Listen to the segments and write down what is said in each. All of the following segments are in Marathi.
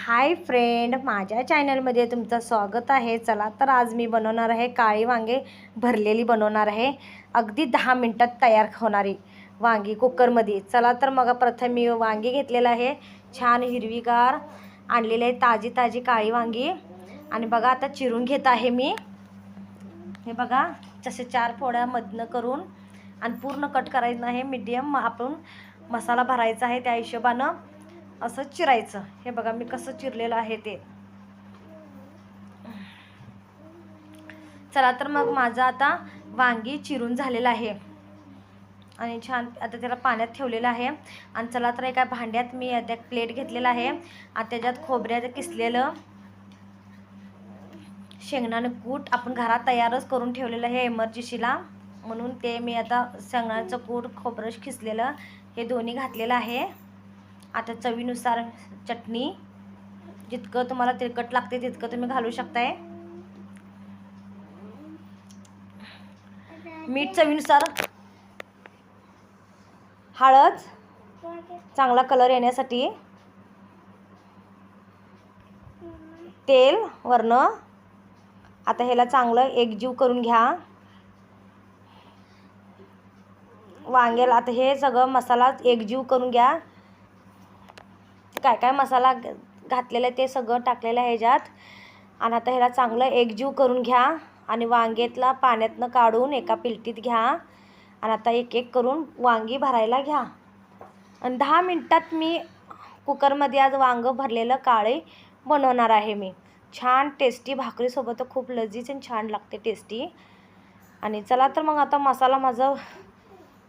हाय फ्रेंड माझ्या चॅनलमध्ये तुमचं स्वागत आहे. चला तर आज मी बनवणार आहे काळी वांगे भरलेली बनवणार आहे. अगदी दहा मिनटात तयार होणारी वांगी कुकरमध्ये. चला तर मग प्रथम मी वांगी घेतलेलं आहे. छान हिरवीगार आणलेली आहे ताजी ताजी काळी वांगी. आणि बघा आता चिरून घेत आहे मी. हे बघा जसे चार फोड्यामधनं करून आणि पूर्ण कट करायचं आहे मीडियम आपण मसाला भरायचा आहे त्या हिशोबानं. असं चिरायचं. हे बघा मी कसं चिरलेलं आहे ते. चला तर मग माझं आता वांगी चिरून झालेलं आहे. आणि छान आता त्याला पाण्यात ठेवलेलं आहे. आणि चला तर एका भांड्यात मी त्या प्लेट घेतलेला आहे. आणि त्याच्यात खोबऱ्याचं किसलेलं शेंगदाणं कूट आपण घरात तयारच करून ठेवलेलं आहे एमर्जन्सीला म्हणून ते मी आता शेंगणाचं कूट खोबरं खिसलेलं हे दोन्ही घातलेलं आहे. आता चवीनुसार चटणी जितकं तुम्हाला तिरकट लागते तितकं तुम्ही घालू शकताय. मीठ चवीनुसार हळद चांगला कलर येण्यासाठी तेल वरनं आता ह्याला चांगलं एकजीव करून घ्या. वांग्याला आता हे सगळं मसाला एकजीव करून घ्या. काय काय मसाला घातलेला आहे ते सगळं टाकलेलं आहे ह्याच्यात. आणि आता ह्याला चांगलं एकजीव करून घ्या आणि वांग्यातला पाण्यातनं काढून एका पिलटीत घ्या. आणि आता एक एक करून वांगी भरायला घ्या. आणि दहा मिनटात मी कुकरमध्ये आज वांगं भरलेलं काळे बनवणार आहे मी. छान टेस्टी भाकरीसोबत खूप लजीज आणि छान लागते टेस्टी आणि चला तर मग आता मसाला माझं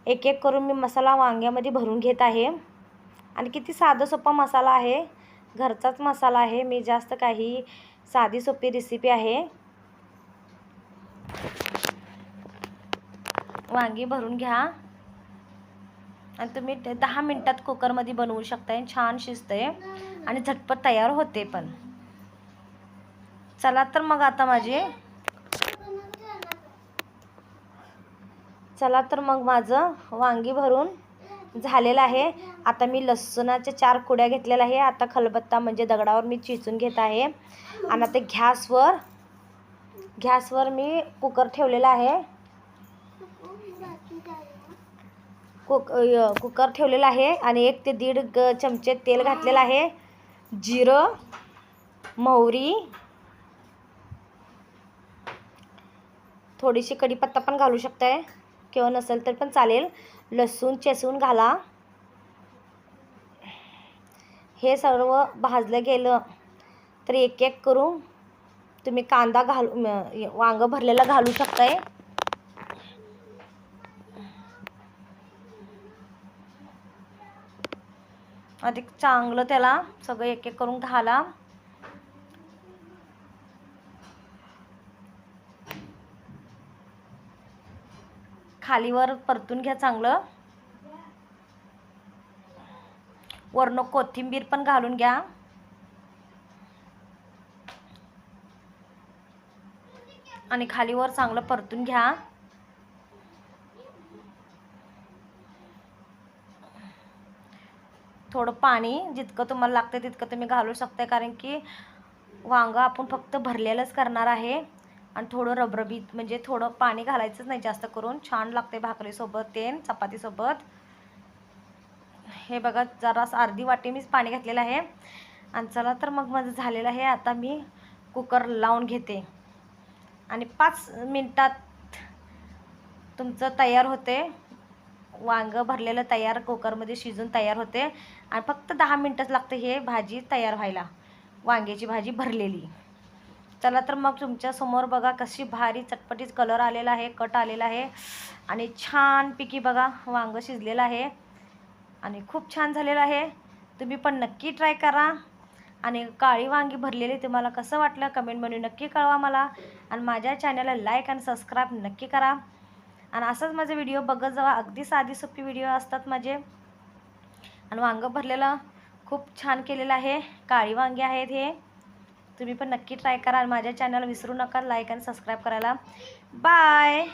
एक एक करून मी मसाला वांग्यामध्ये भरून घेत आहे. आणि किती साधं सोपा मसाला आहे. घरचाच मसाला आहे. मी जास्त काही साधी सोपी रेसिपी आहे. वांगी भरून घ्या. आणि तुम्ही ते दहा मिनटात कुकरमध्ये बनवू शकताय. छान शिजतंय. आणि झटपट तयार होते पण. चला तर मग आता माझे. चला तर मग माझं वांगी भरून. झालेलं आहे. आता मी लसणाच्या चार कुड्या घेतलेल्या आहे. आता खलबत्ता म्हणजे दगडावर मी चिचून घेत आहे. आणि आता घॅसवर घॅसवर मी कुकर ठेवलेला आहे. कुक य- कुकर ठेवलेला आहे. आणि एक ते दीड ग चमचे तेल घातलेलं आहे. जिरं मोहरी थोडीशी कढीपत्ता पण घालू शकताय. किंवा नसेल तर पण चालेल. लसूण चेसून घाला. हे सर्व भाजलं गेलं तर एक एक करून तुम्ही कांदा घालू वांगं भरलेलं घालू शकताय. अधिक चांगलं त्याला सगळं एक एक करून घाला. खालीवर परतून घ्या चांगलं. वरनं कोथिंबीर पण घालून घ्या. आणि खालीवर चांगलं परतून घ्या. थोडं पाणी जितकं तुम्हाला लागतं तितकं तुम्ही घालू शकता कारण की वांगं आपण फक्त भरलेलंच करणार आहे. आणि थोडं रबरबीत म्हणजे थोडं पाणी घालायचंच नाही जास्त करून. छान लागते भाकरीसोबत ते चपातीसोबत. हे बघा जरास अर्धी वाटी मीच पाणी घातलेलं आहे. आणि चला तर मग माझं झालेलं आहे. आता मी कुकर लावून घेते. आणि पाच मिनटात तुमचं तयार होते. वांगं भरलेलं तयार कुकरमध्ये शिजून तयार होते. आणि फक्त दहा मिनटंच लागते हे भाजी तयार व्हायला. वांग्याची भाजी भरलेली. चला तर मग तुमच्यासमोर बघा कशी भारी चटपटीत कलर आलेला आहे कट आलेला आहे. आणि छानपैकी बघा वांगं शिजलेलं आहे. आणि खूप छान झालेलं आहे. तुम्ही पण नक्की ट्राय करा. आणि काळी वांगी भरलेली तुम्हाला कसं वाटलं कमेंटमध्ये नक्की कळवा मला. आणि माझ्या चॅनलला लाईक आणि सबस्क्राईब नक्की करा. आणि असंच माझे व्हिडिओ बघत जावा. अगदी साधी सोपी व्हिडिओ असतात माझे. आणि वांगं भरलेलं खूप छान केलेलं आहे. काळी वांगी आहेत हे. तुम्ही पण नक्की ट्राय करा माझ्या चॅनल विसरू नका लाईक आणि सबस्क्राईब करायला. बाय